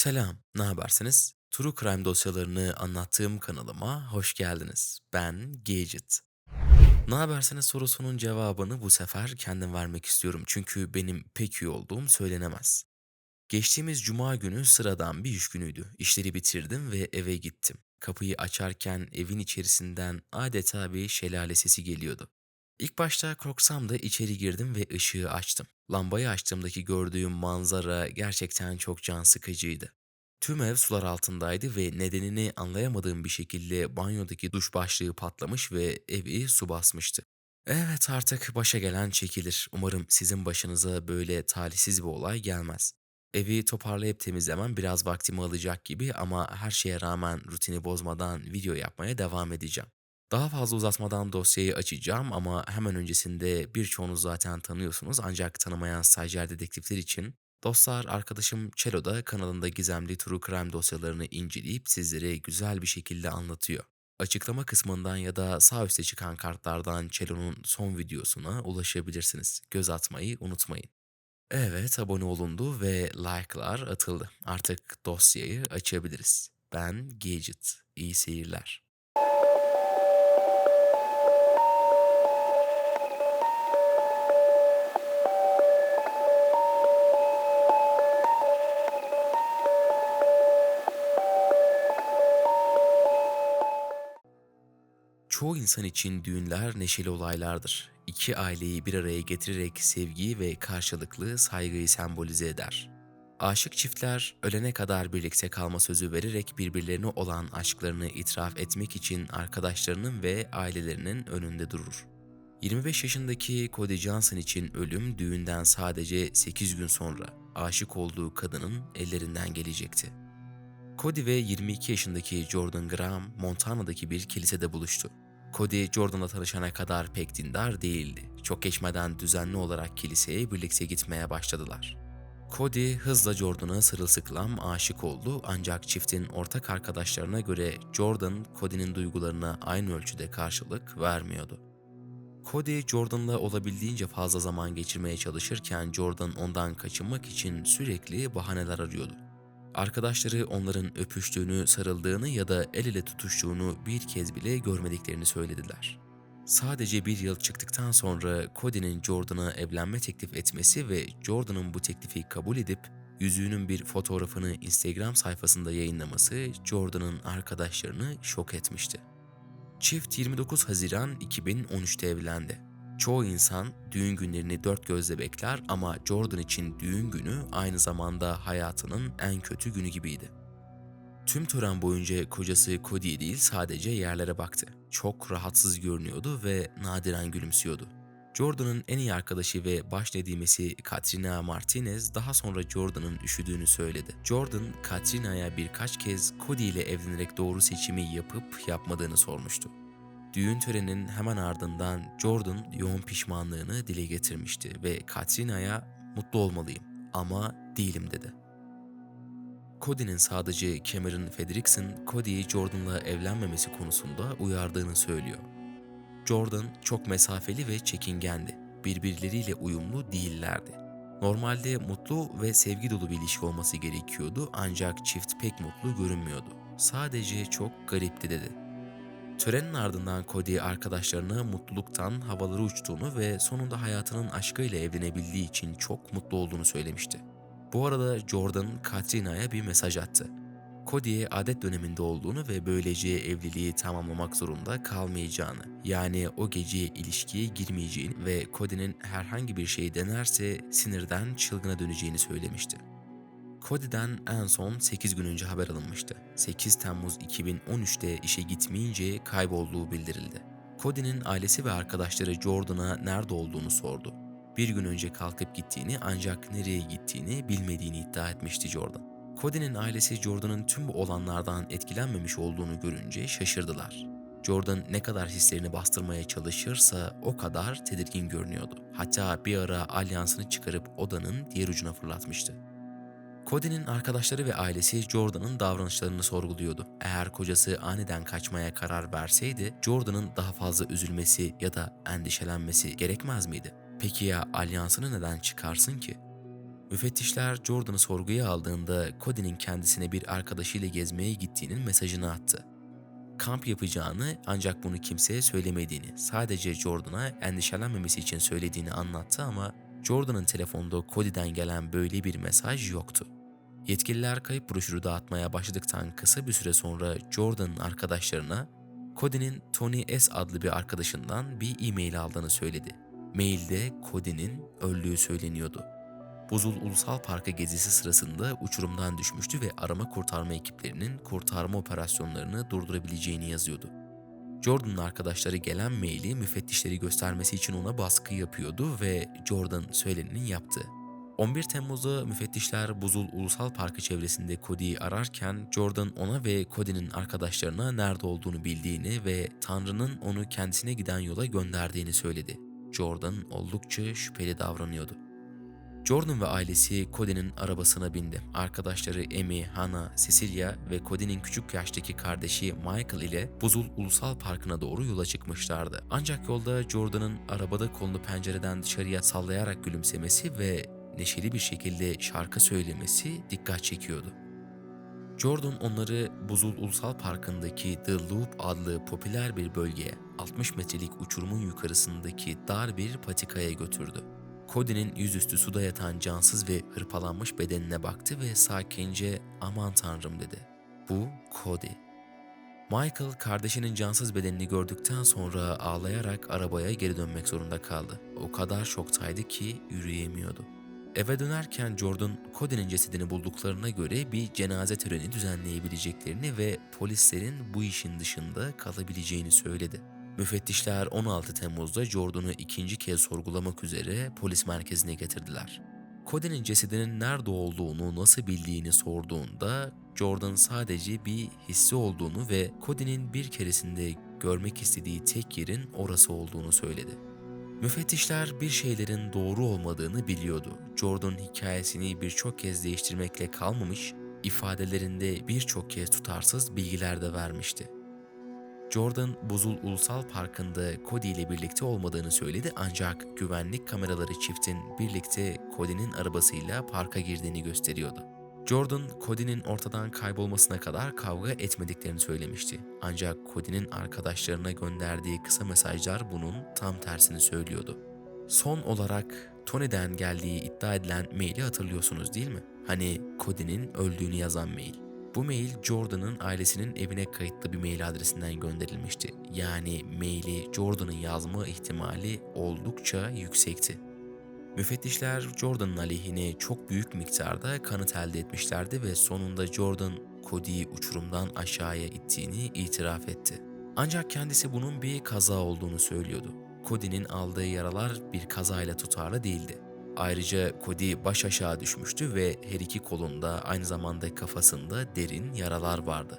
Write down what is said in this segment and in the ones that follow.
Selam, ne habersiniz? True Crime dosyalarını anlattığım kanalıma hoş geldiniz. Ben Gadget. Ne habersiniz sorusunun cevabını bu sefer kendim vermek istiyorum çünkü benim pek iyi olduğum söylenemez. Geçtiğimiz cuma günü sıradan bir iş günüydü. İşleri bitirdim ve eve gittim. Kapıyı açarken evin içerisinden adeta bir şelale sesi geliyordu. İlk başta korksam da içeri girdim ve ışığı açtım. Lambayı açtığımdaki gördüğüm manzara gerçekten çok can sıkıcıydı. Tüm ev sular altındaydı ve nedenini anlayamadığım bir şekilde banyodaki duş başlığı patlamış ve evi su basmıştı. Evet artık başa gelen çekilir. Umarım sizin başınıza böyle talihsiz bir olay gelmez. Evi toparlayıp temizlemem biraz vaktimi alacak gibi ama her şeye rağmen rutini bozmadan video yapmaya devam edeceğim. Daha fazla uzatmadan dosyayı açacağım ama hemen öncesinde birçoğunuz zaten tanıyorsunuz ancak tanımayan stajyer dedektifler için dostlar arkadaşım Çelo da kanalında gizemli true crime dosyalarını inceleyip sizlere güzel bir şekilde anlatıyor. Açıklama kısmından ya da sağ üstte çıkan kartlardan Çelo'nun son videosuna ulaşabilirsiniz. Göz atmayı unutmayın. Evet abone olundu ve like'lar atıldı. Artık dosyayı açabiliriz. Ben Gadget. İyi seyirler. Çoğu insan için düğünler neşeli olaylardır. İki aileyi bir araya getirerek sevgiyi ve karşılıklı saygıyı sembolize eder. Aşık çiftler ölene kadar birlikte kalma sözü vererek birbirlerine olan aşklarını itiraf etmek için arkadaşlarının ve ailelerinin önünde durur. 25 yaşındaki Cody Johnson için ölüm düğünden sadece 8 gün sonra aşık olduğu kadının ellerinden gelecekti. Cody ve 22 yaşındaki Jordan Graham Montana'daki bir kilisede buluştu. Cody Jordan'la tanışana kadar pek dindar değildi. Çok geçmeden düzenli olarak kiliseye birlikte gitmeye başladılar. Cody hızla Jordan'a sırılsıklam aşık oldu ancak çiftin ortak arkadaşlarına göre Jordan, Cody'nin duygularına aynı ölçüde karşılık vermiyordu. Cody Jordan'la olabildiğince fazla zaman geçirmeye çalışırken Jordan ondan kaçınmak için sürekli bahaneler arıyordu. Arkadaşları onların öpüştüğünü, sarıldığını ya da el ele tutuştuğunu bir kez bile görmediklerini söylediler. Sadece bir yıl çıktıktan sonra Cody'nin Jordan'a evlenme teklif etmesi ve Jordan'ın bu teklifi kabul edip yüzüğünün bir fotoğrafını Instagram sayfasında yayınlaması Jordan'ın arkadaşlarını şok etmişti. Çift 29 Haziran 2013'te evlendi. Çoğu insan düğün günlerini dört gözle bekler ama Jordan için düğün günü aynı zamanda hayatının en kötü günü gibiydi. Tüm tören boyunca kocası Cody değil sadece yerlere baktı. Çok rahatsız görünüyordu ve nadiren gülümsüyordu. Jordan'ın en iyi arkadaşı ve baş nedimesi Katrina Martinez daha sonra Jordan'ın üşüdüğünü söyledi. Jordan, Katrina'ya birkaç kez Cody ile evlenerek doğru seçimi yapıp yapmadığını sormuştu. Düğün töreninin hemen ardından Jordan yoğun pişmanlığını dile getirmişti ve Katrina'ya mutlu olmalıyım ama değilim dedi. Cody'nin sadece Cameron Fredrickson, Cody'yi Jordan'la evlenmemesi konusunda uyardığını söylüyor. Jordan çok mesafeli ve çekingendi. Birbirleriyle uyumlu değillerdi. Normalde mutlu ve sevgi dolu bir ilişki olması gerekiyordu ancak çift pek mutlu görünmüyordu. Sadece çok garipti dedi. Törenin ardından Cody arkadaşlarına mutluluktan havaları uçtuğunu ve sonunda hayatının aşkıyla evlenebildiği için çok mutlu olduğunu söylemişti. Bu arada Jordan Katrina'ya bir mesaj attı. Cody'ye adet döneminde olduğunu ve böylece evliliği tamamlamak zorunda kalmayacağını, yani o gece ilişkiye girmeyeceğini ve Cody'nin herhangi bir şey denerse sinirden çılgına döneceğini söylemişti. Cody'den en son 8 gün önce haber alınmıştı. 8 Temmuz 2013'te işe gitmeyince kaybolduğu bildirildi. Cody'nin ailesi ve arkadaşları Jordan'a nerede olduğunu sordu. Bir gün önce kalkıp gittiğini ancak nereye gittiğini bilmediğini iddia etmişti Jordan. Cody'nin ailesi Jordan'ın tüm bu olanlardan etkilenmemiş olduğunu görünce şaşırdılar. Jordan ne kadar hislerini bastırmaya çalışırsa o kadar tedirgin görünüyordu. Hatta bir ara alyansını çıkarıp odanın diğer ucuna fırlatmıştı. Cody'nin arkadaşları ve ailesi Jordan'ın davranışlarını sorguluyordu. Eğer kocası aniden kaçmaya karar verseydi Jordan'ın daha fazla üzülmesi ya da endişelenmesi gerekmez miydi? Peki ya alyansını neden çıkarsın ki? Müfettişler Jordan'ı sorguya aldığında Cody'nin kendisine bir arkadaşıyla gezmeye gittiğinin mesajını attı. Kamp yapacağını ancak bunu kimseye söylemediğini, sadece Jordan'a endişelenmemesi için söylediğini anlattı ama Jordan'ın telefonda Cody'den gelen böyle bir mesaj yoktu. Yetkililer kayıp broşürü dağıtmaya başladıktan kısa bir süre sonra Jordan'ın arkadaşlarına Cody'nin Tony S adlı bir arkadaşından bir e-mail aldığını söyledi. Mailde Cody'nin öldüğü söyleniyordu. Buzul Ulusal Parkı gezisi sırasında uçurumdan düşmüştü ve arama kurtarma ekiplerinin kurtarma operasyonlarını durdurabileceğini yazıyordu. Jordan'ın arkadaşları gelen maili müfettişleri göstermesi için ona baskı yapıyordu ve Jordan söyleneni yaptı. 11 Temmuz'da müfettişler Buzul Ulusal Parkı çevresinde Cody'yi ararken Jordan ona ve Cody'nin arkadaşlarına nerede olduğunu bildiğini ve Tanrı'nın onu kendisine giden yola gönderdiğini söyledi. Jordan oldukça şüpheli davranıyordu. Jordan ve ailesi Cody'nin arabasına bindi. Arkadaşları Amy, Hannah, Cecilia ve Cody'nin küçük yaştaki kardeşi Michael ile Buzul Ulusal Parkı'na doğru yola çıkmışlardı. Ancak yolda Jordan'ın arabada kolunu pencereden dışarıya sallayarak gülümsemesi ve neşeli bir şekilde şarkı söylemesi dikkat çekiyordu. Jordan onları Buzul Ulusal Parkı'ndaki The Loop adlı popüler bir bölgeye 60 metrelik uçurumun yukarısındaki dar bir patikaya götürdü. Cody'nin yüzüstü suda yatan cansız ve hırpalanmış bedenine baktı ve sakince aman tanrım dedi. Bu Cody. Michael kardeşinin cansız bedenini gördükten sonra ağlayarak arabaya geri dönmek zorunda kaldı. O kadar şoktaydı ki yürüyemiyordu. Eve dönerken Jordan, Cody'nin cesedini bulduklarına göre bir cenaze töreni düzenleyebileceklerini ve polislerin bu işin dışında kalabileceğini söyledi. Müfettişler 16 Temmuz'da Jordan'ı ikinci kez sorgulamak üzere polis merkezine getirdiler. Cody'nin cesedinin nerede olduğunu nasıl bildiğini sorduğunda Jordan sadece bir hissi olduğunu ve Cody'nin bir keresinde görmek istediği tek yerin orası olduğunu söyledi. Müfettişler bir şeylerin doğru olmadığını biliyordu. Jordan hikayesini birçok kez değiştirmekle kalmamış, ifadelerinde birçok kez tutarsız bilgiler de vermişti. Jordan, Buzul Ulusal Parkı'nda Cody ile birlikte olmadığını söyledi ancak güvenlik kameraları çiftin birlikte Cody'nin arabasıyla parka girdiğini gösteriyordu. Jordan, Cody'nin ortadan kaybolmasına kadar kavga etmediklerini söylemişti. Ancak Cody'nin arkadaşlarına gönderdiği kısa mesajlar bunun tam tersini söylüyordu. Son olarak Tony'den geldiği iddia edilen maili hatırlıyorsunuz değil mi? Hani Cody'nin öldüğünü yazan mail. Bu mail Jordan'ın ailesinin evine kayıtlı bir mail adresinden gönderilmişti. Yani maili Jordan'ın yazma ihtimali oldukça yüksekti. Müfettişler Jordan'ın aleyhine çok büyük miktarda kanıt elde etmişlerdi ve sonunda Jordan Cody'yi uçurumdan aşağıya ittiğini itiraf etti. Ancak kendisi bunun bir kaza olduğunu söylüyordu. Cody'nin aldığı yaralar bir kazayla tutarlı değildi. Ayrıca Cody baş aşağı düşmüştü ve her iki kolunda aynı zamanda kafasında derin yaralar vardı.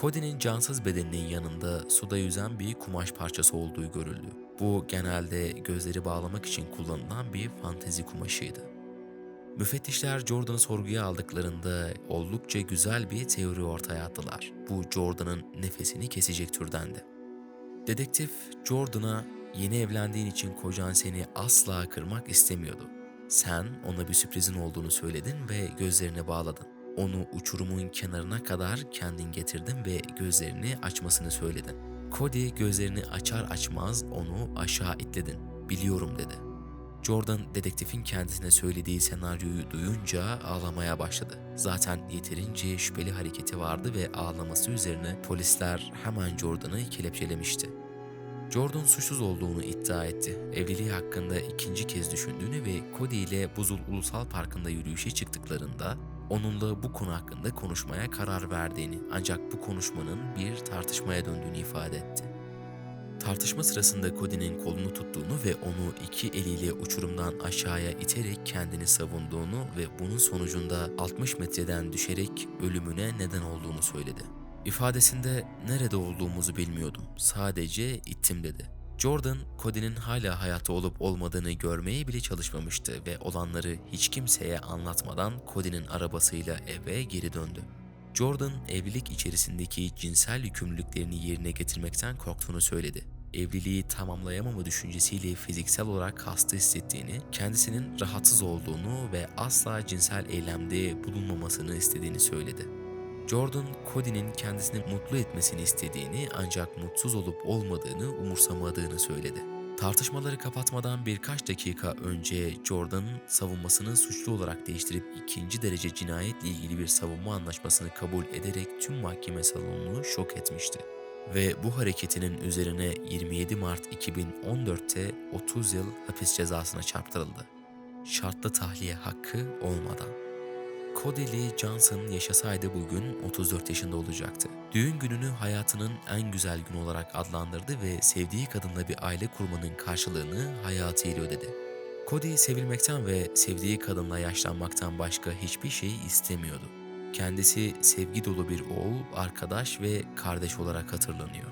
Cody'nin cansız bedeninin yanında suda yüzen bir kumaş parçası olduğu görüldü. Bu genelde gözleri bağlamak için kullanılan bir fantezi kumaşıydı. Müfettişler Jordan'ı sorguya aldıklarında oldukça güzel bir teori ortaya attılar. Bu Jordan'ın nefesini kesecek türdendi. Dedektif Jordan'a yeni evlendiğin için kocan seni asla kırmak istemiyordu. Sen ona bir sürprizin olduğunu söyledin ve gözlerini bağladın. Onu uçurumun kenarına kadar kendin getirdin ve gözlerini açmasını söyledin. Cody gözlerini açar açmaz onu aşağı itledin. Biliyorum dedi. Jordan dedektifin kendisine söylediği senaryoyu duyunca ağlamaya başladı. Zaten yeterince şüpheli hareketi vardı ve ağlaması üzerine polisler hemen Jordan'ı kelepçelemişti. Jordan suçsuz olduğunu iddia etti. Evliliği hakkında ikinci kez düşündüğünü ve Cody ile Buzul Ulusal Parkı'nda yürüyüşe çıktıklarında onunla bu konu hakkında konuşmaya karar verdiğini ancak bu konuşmanın bir tartışmaya döndüğünü ifade etti. Tartışma sırasında Cody'nin kolunu tuttuğunu ve onu iki eliyle uçurumdan aşağıya iterek kendini savunduğunu ve bunun sonucunda 60 metreden düşerek ölümüne neden olduğunu söyledi. İfadesinde nerede olduğumuzu bilmiyordum. Sadece ittim dedi. Jordan, Cody'nin hala hayatta olup olmadığını görmeye bile çalışmamıştı ve olanları hiç kimseye anlatmadan Cody'nin arabasıyla eve geri döndü. Jordan, evlilik içerisindeki cinsel yükümlülüklerini yerine getirmekten korktuğunu söyledi. evliliği tamamlayamama düşüncesiyle fiziksel olarak hasta hissettiğini, kendisinin rahatsız olduğunu ve asla cinsel eylemde bulunmamasını istediğini söyledi. Jordan, Cody'nin kendisini mutlu etmesini istediğini ancak mutsuz olup olmadığını umursamadığını söyledi. Tartışmaları kapatmadan birkaç dakika önce Jordan'ın savunmasını suçlu olarak değiştirip ikinci derece cinayetle ilgili bir savunma anlaşmasını kabul ederek tüm mahkeme salonunu şok etmişti. Ve bu hareketinin üzerine 27 Mart 2014'te 30 yıl hapis cezasına çarptırıldı. Şartlı tahliye hakkı olmadan. Lee Johnson yaşasaydı bugün 34 yaşında olacaktı. Düğün gününü hayatının en güzel gün olarak adlandırdı ve sevdiği kadınla bir aile kurmanın karşılığını hayatıyla ödedi. Cody sevilmekten ve sevdiği kadınla yaşlanmaktan başka hiçbir şey istemiyordu. Kendisi sevgi dolu bir oğul, arkadaş ve kardeş olarak hatırlanıyor.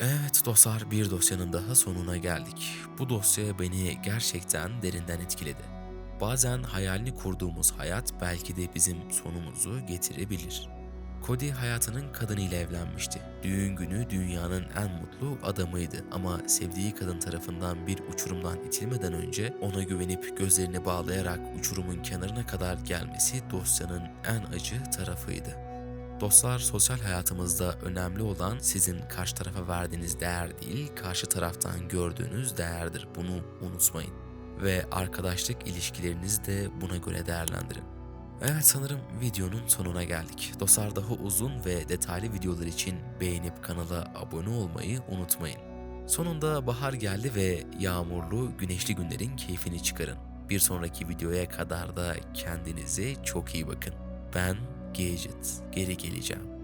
Evet dostlar bir dosyanın daha sonuna geldik. Bu dosya beni gerçekten derinden etkiledi. Bazen hayalini kurduğumuz hayat belki de bizim sonumuzu getirebilir. Cody hayatının kadınıyla evlenmişti. Düğün günü dünyanın en mutlu adamıydı ama sevdiği kadın tarafından bir uçurumdan itilmeden önce ona güvenip gözlerini bağlayarak uçurumun kenarına kadar gelmesi dosyanın en acı tarafıydı. Dostlar sosyal hayatımızda önemli olan sizin karşı tarafa verdiğiniz değer değil, karşı taraftan gördüğünüz değerdir. Bunu unutmayın ve arkadaşlık ilişkilerinizi de buna göre değerlendirin. Evet sanırım videonun sonuna geldik. Dostlar daha uzun ve detaylı videolar için beğenip kanala abone olmayı unutmayın. Sonunda bahar geldi ve yağmurlu, güneşli günlerin keyfini çıkarın. Bir sonraki videoya kadar da kendinize çok iyi bakın. Ben Gadget, geri geleceğim.